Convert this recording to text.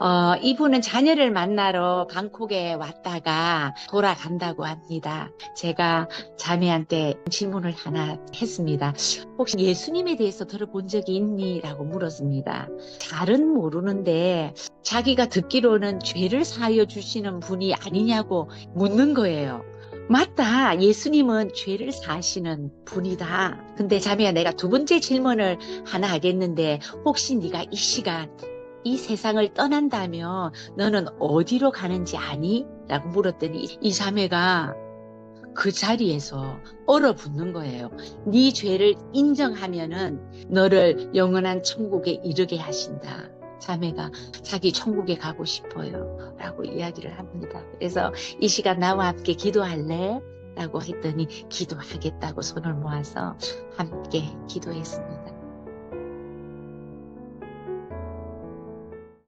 어, 이분은 자녀를 만나러 방콕에 왔다가 돌아간다고 합니다. 제가 자매한테 질문을 하나 했습니다. 혹시 예수님에 대해서 들어본 적이 있니? 라고 물었습니다. 잘은 모르는데 자기가 듣기로는 죄를 사하여 주시는 분이 아니냐고 묻는 거예요. 맞다. 예수님은 죄를 사하시는 분이다. 근데 자매야 내가 두 번째 질문을 하나 하겠는데 혹시 네가 이 시간 이 세상을 떠난다면 너는 어디로 가는지 아니? 라고 물었더니 이 자매가 그 자리에서 얼어붙는 거예요. 네 죄를 인정하면은 너를 영원한 천국에 이르게 하신다. 자매가 자기 천국에 가고 싶어요. 라고 이야기를 합니다. 그래서 이 시간 나와 함께 기도할래? 라고 했더니 기도하겠다고 손을 모아서 함께 기도했습니다.